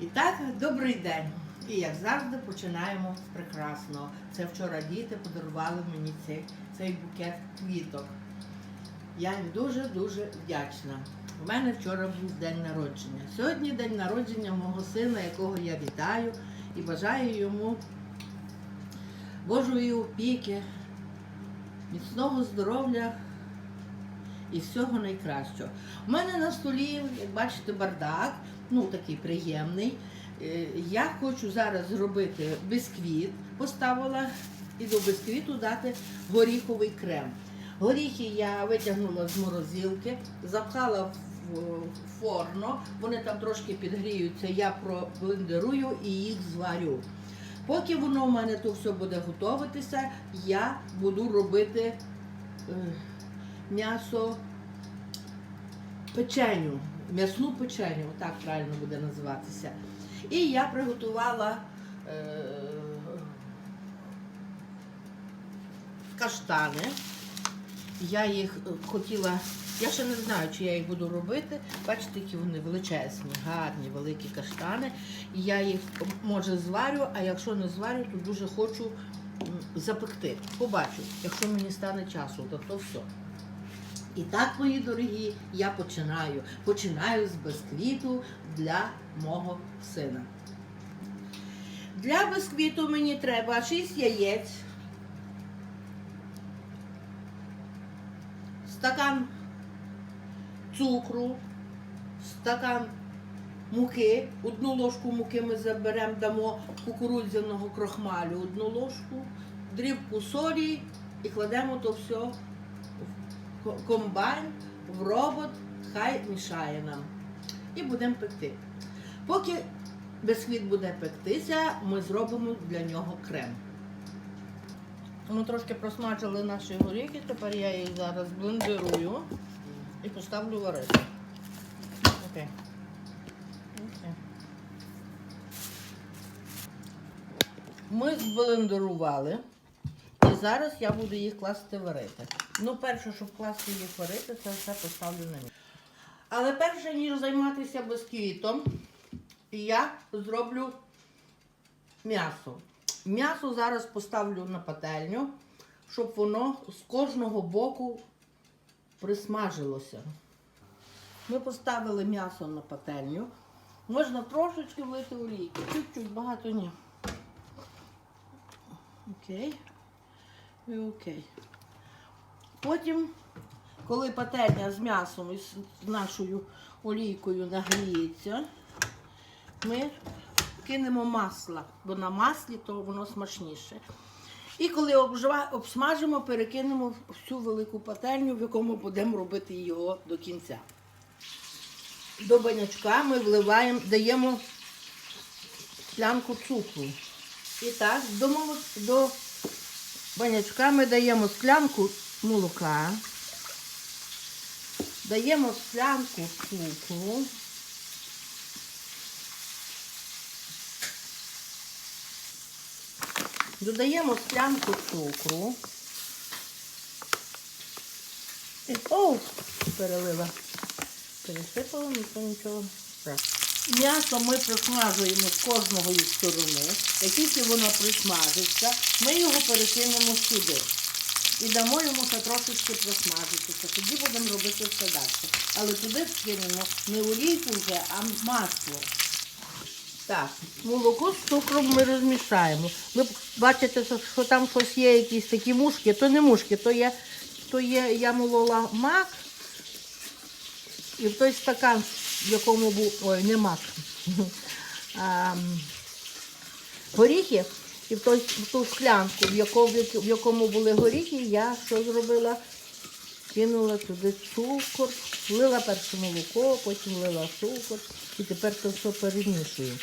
І так, добрий день. І як завжди починаємо з прекрасного. Це вчора діти подарували мені цей, цей букет квіток. Я їм дуже-дуже вдячна. У мене вчора був день народження. Сьогодні день народження мого сина, якого я вітаю і бажаю йому Божої опіки, міцного здоров'я і всього найкращого. У мене на столі, як бачите, бардак, ну такий приємний. Е, Я хочу зараз зробити бисквіт. Поставила і до бисквіту дати горіховий крем. Горіхи я витягнула з морозилки, запхала в форму, вони там трошки підгріються, я проблендерую і їх зварю. Поки воно в мене то все буде готуватися, я буду робити е, м'ясо печеню, м'ясну печеню, так правильно буде називатися. І я приготувала е, каштани. Я їх е, хотіла, я ще не знаю, чи я їх буду робити. Бачите, які вони величезні, гарні, великі каштани. Я їх може зварю, а якщо не зварю, то дуже хочу запекти. Побачу, якщо мені стане часу, то, то все. І так, мої дорогі, я починаю. Починаю з бисквіту для мого сина. Для бисквіту мені треба 6 яєць, стакан цукру, стакан муки. Одну ложку муки ми заберемо, дамо кукурудзяного крохмалю, одну ложку, дрібку солі і кладемо то все комбайн, в робот, хай мішає нам. І будемо пекти. Поки бисквіт буде пектися, ми зробимо для нього крем. Ми трошки просмажили наші горіхи, тепер я їх зараз блендерую і поставлю варити. Окей. Окей. Ми зблендерували. І зараз я буду їх класти варити. Ну, перше, щоб класти їх варити, це все поставлю на місце. Але перше, ніж займатися бисквітом, я зроблю м'ясо. М'ясо зараз поставлю на пательню, щоб воно з кожного боку присмажилося. Ми поставили м'ясо на пательню. Можна трошечки влити олійки. Чуть-чуть, багато ні. Окей. І окей. Потім, коли пательня з м'ясом і з нашою олійкою нагріється, ми кинемо масло, бо на маслі то воно смачніше. І коли обсмажимо, перекинемо всю велику пательню, в якому будемо робити його до кінця. До банячка ми вливаємо, даємо склянку цукру. І так, до, до банячка ми даємо склянку молока, даємо склянку цукру. Додаємо склянку цукру. І, о, перелила. Пересипала, ніхто нічого. М'ясо ми присмажуємо з кожної сторони. Як тільки воно присмажиться, ми його перекинемо сюди. І дамо йому ще трошечки просмажитися. Тоді будемо робити все далі. Але туди скинемо не олійку вже, а масло. Так, молоко з цукром ми розмішаємо. Ви бачите, що- там щось є, якісь такі мушки, то не мушки, то є, то є я молола мак. І в той стакан, в якому був, ой, не мак, а, горіхи, і в, той, в ту склянку, в якому, в якому були горіхи, я що зробила? Кинула туди цукор, влила перше молоко, потім влила цукор і тепер це все перемішую.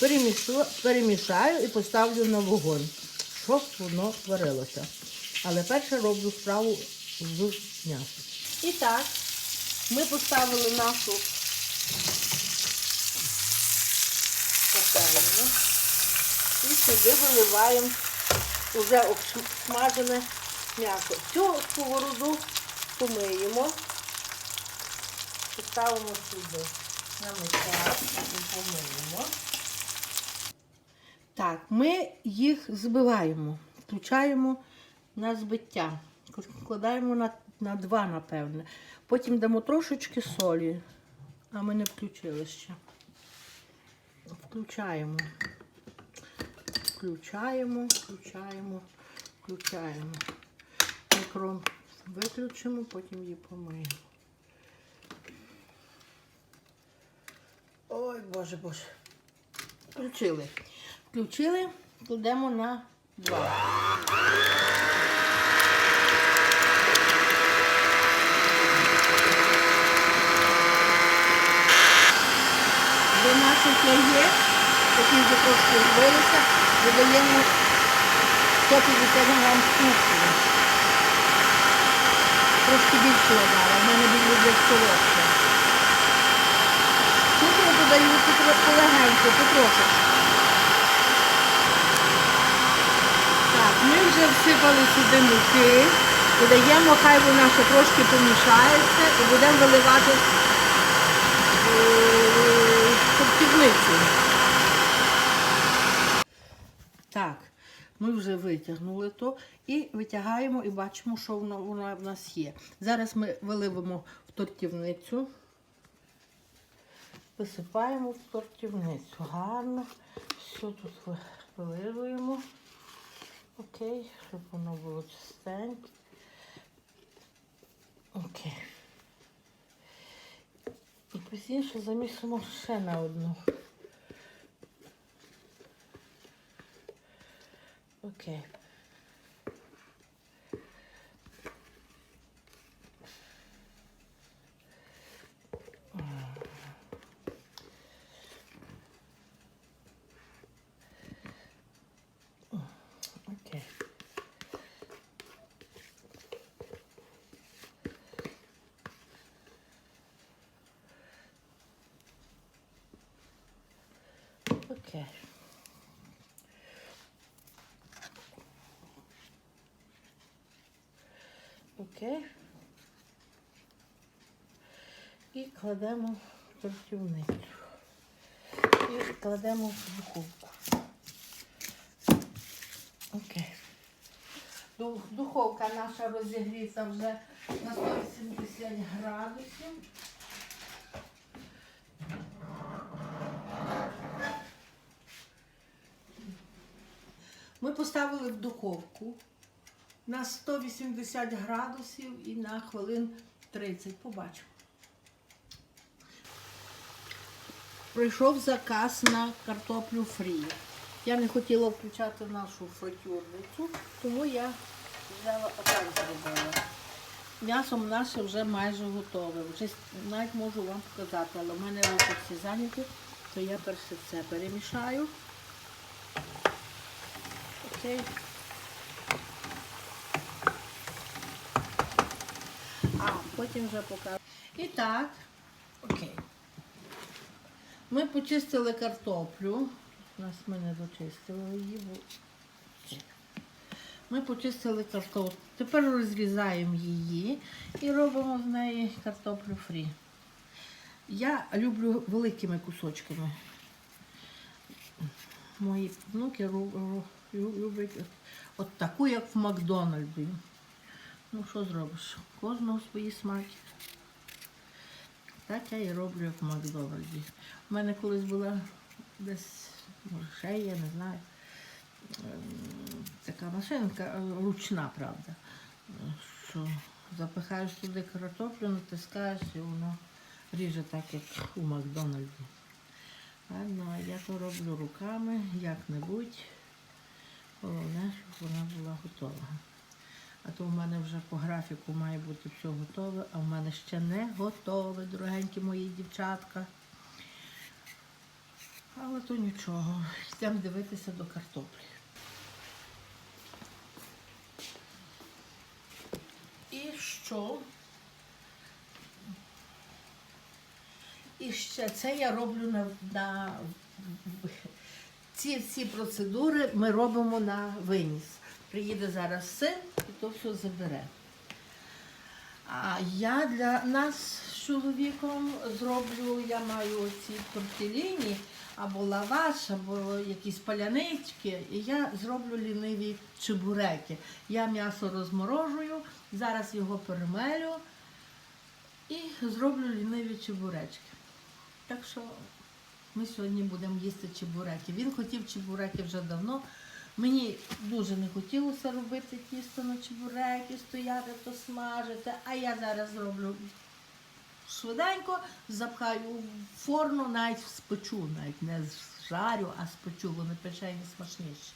Перемішу, перемішаю і поставлю на вогонь, щоб воно варилося. Але перше роблю справу з м'ясом. І так, ми поставили нашу пательню і сюди виливаємо вже обсмажене м'ясо. Цю сковороду помиємо, поставимо сюди. намикаємо і помиємо. Так, ми їх збиваємо, включаємо на збиття. Вкладаємо на, на два, напевне. Потім дамо трошечки солі, а ми не включили ще. Включаємо. Включаємо, включаємо, включаємо. Мікро виключимо, потім її помиємо. Ой, Боже, Боже. Включили. Включили, кладемо на два. До наших яєць, які вже трошки збилися, додаємо 150 грам цукру. Трошки більше я в мене він любить солодке. Цукру додаю цукру полегенько, потрошечку. Так, ми вже всипали сюди муки. Додаємо, хай вона ще трошки помішається і будемо виливати е, тортівницю. Так, ми вже витягнули то і витягаємо і бачимо, що воно, воно в нас є. Зараз ми виливимо в тортівницю. Висипаємо в тортівницю. Гарно. Все тут ви- виливуємо. Окей, щоб воно було чистеньке. Окей. І пізніше замісимо ще на одну. Окей. Окей. Окей. Окей. І кладемо в тортівницю. І кладемо в духовку. Окей. Духовка наша розігріта вже на 180 градусів. Ми поставили в духовку на 180 градусів і на хвилин 30. Побачимо. Прийшов заказ на картоплю фрі. Я не хотіла включати нашу фритюрницю, тому я взяла отак зробила. М'ясо наше вже майже готове. Вже навіть можу вам показати, але в мене руки всі зайняті, то я перше це перемішаю. Окей. А, потім вже покажу. І так, окей. Ми почистили картоплю. У нас ми не дочистили її. Ми почистили картоплю. Тепер розрізаємо її і робимо з неї картоплю фрі. Я люблю великими кусочками. Мої внуки люблять от таку, як в Макдональді. Ну, що зробиш? Кожного свої смаки. Так я і роблю, як в Макдональді. У мене колись була десь, може, ще є, не знаю. ем, Така машинка, е, ручна, правда. Що запихаєш туди картоплю, натискаєш і воно ріже так, як у Макдональді. Ладно, а я то роблю руками, як-небудь. Головне, щоб вона була готова. А то в мене вже по графіку має бути все готове, а в мене ще не готове, дорогенькі мої дівчатка. Але то нічого. Йдемо дивитися до картоплі. І що? І ще це я роблю на, на ці всі процедури ми робимо на виніс. Приїде зараз син і то все забере. А я для нас з чоловіком зроблю, я маю оці тортеліні, або лаваш, або якісь палянички, і я зроблю ліниві чебуреки. Я м'ясо розморожую, зараз його перемелю і зроблю ліниві чебуречки. Так що ми сьогодні будемо їсти чебуреки. Він хотів чебуреки вже давно. Мені дуже не хотілося робити тісто на чебуреки, стояти то смажити, а я зараз зроблю швиденько, запхаю в форму, навіть спечу, навіть не жарю, а спечу, вони печені смачніші.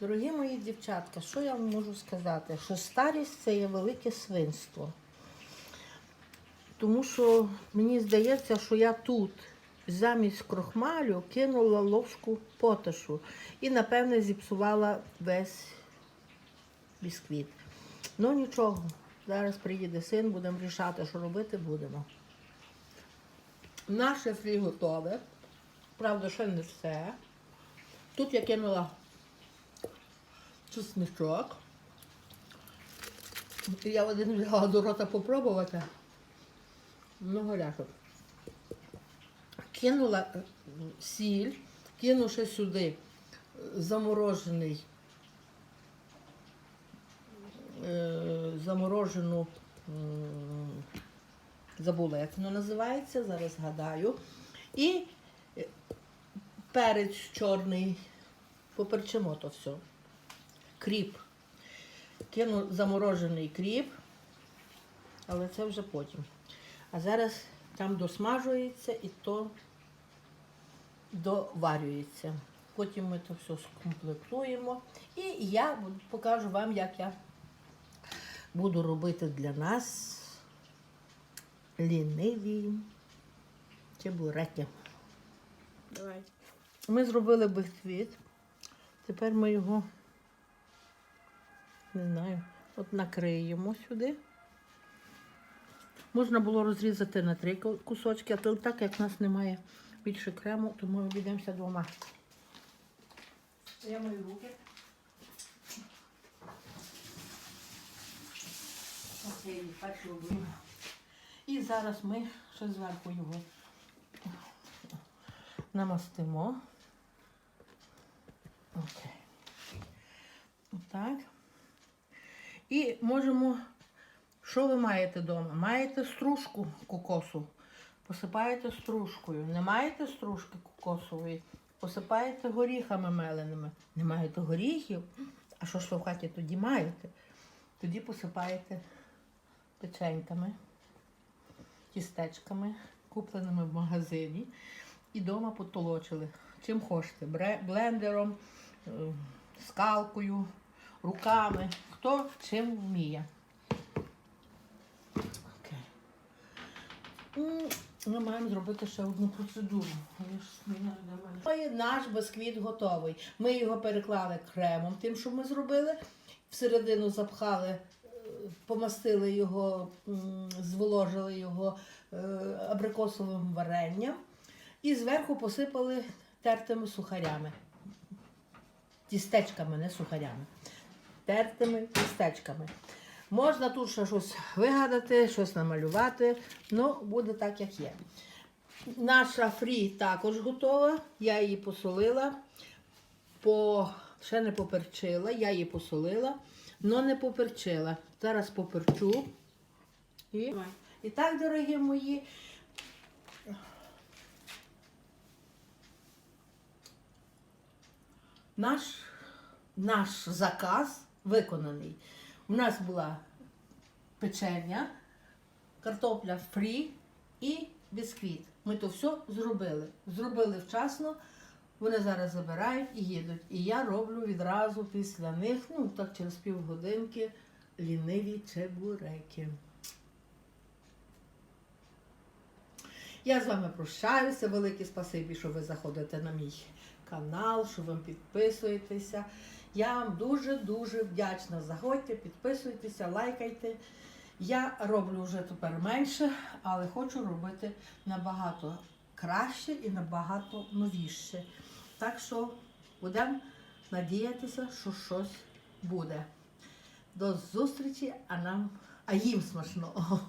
Дорогі мої дівчатка, що я вам можу сказати? Що старість це є велике свинство. Тому що мені здається, що я тут замість крохмалю кинула ложку поташу і, напевне, зіпсувала весь бісквіт. Ну нічого, зараз приїде син, будемо рішати, що робити будемо. Наше фрі готове. Правда, ще не все. Тут я кинула чесничок. Я один взяла до рота попробувати. Ну, горячо. Кинула е, сіль, кинувши сюди е, заморожений, е, заморожену, забула, як воно називається, зараз згадаю. І перець чорний, поперчимо то все. Кріп. Кину заморожений кріп, але це вже потім. А зараз там досмажується і то доварюється. Потім ми це все скомплектуємо. І я покажу вам, як я буду робити для нас ліниві чебуреки. Давай. Ми зробили бисквіт. Тепер ми його, не знаю, от накриємо сюди. Можна було розрізати на три кусочки, а то так як в нас немає більше крему, то ми обійдемося двома. Я мою руки. Окей, робимо. І зараз ми ще зверху його намастимо. Окей. Отак. І можемо, що ви маєте вдома? Маєте стружку кокосу, посипаєте стружкою. Не маєте стружки кокосової, посипаєте горіхами меленими. Не маєте горіхів, а що ж ви в хаті тоді маєте? Тоді посипаєте печеньками, тістечками, купленими в магазині. І вдома потолочили. Чим хочете. Блендером, е, скалкою, руками. Хто чим вміє. Окей. Ми маємо зробити ще одну процедуру. Наш бисквіт готовий. Ми його переклали кремом, тим, що ми зробили. Всередину запхали, е, помастили його, зволожили його е, абрикосовим варенням і зверху посипали тертими сухарями. Тістечками, не сухарями. Тертими тістечками. Можна тут ще щось вигадати, щось намалювати, ну буде так, як є. Наша фрі також готова. Я її посолила, по... ще не поперчила, я її посолила, але не поперчила. Зараз поперчу. І... І так, дорогі мої, наш, наш заказ виконаний. У нас була печення, картопля фрі і бісквіт. Ми то все зробили. Зробили вчасно. Вони зараз забирають і їдуть. І я роблю відразу після них, ну так через півгодинки, ліниві чебуреки. Я з вами прощаюся. Велике спасибі, що ви заходите на мій канал, що ви підписуєтеся. Я вам дуже-дуже вдячна. Заходьте, підписуйтеся, лайкайте. Я роблю вже тепер менше, але хочу робити набагато краще і набагато новіше. Так що будемо надіятися, що щось буде. До зустрічі, а нам а їм смачно.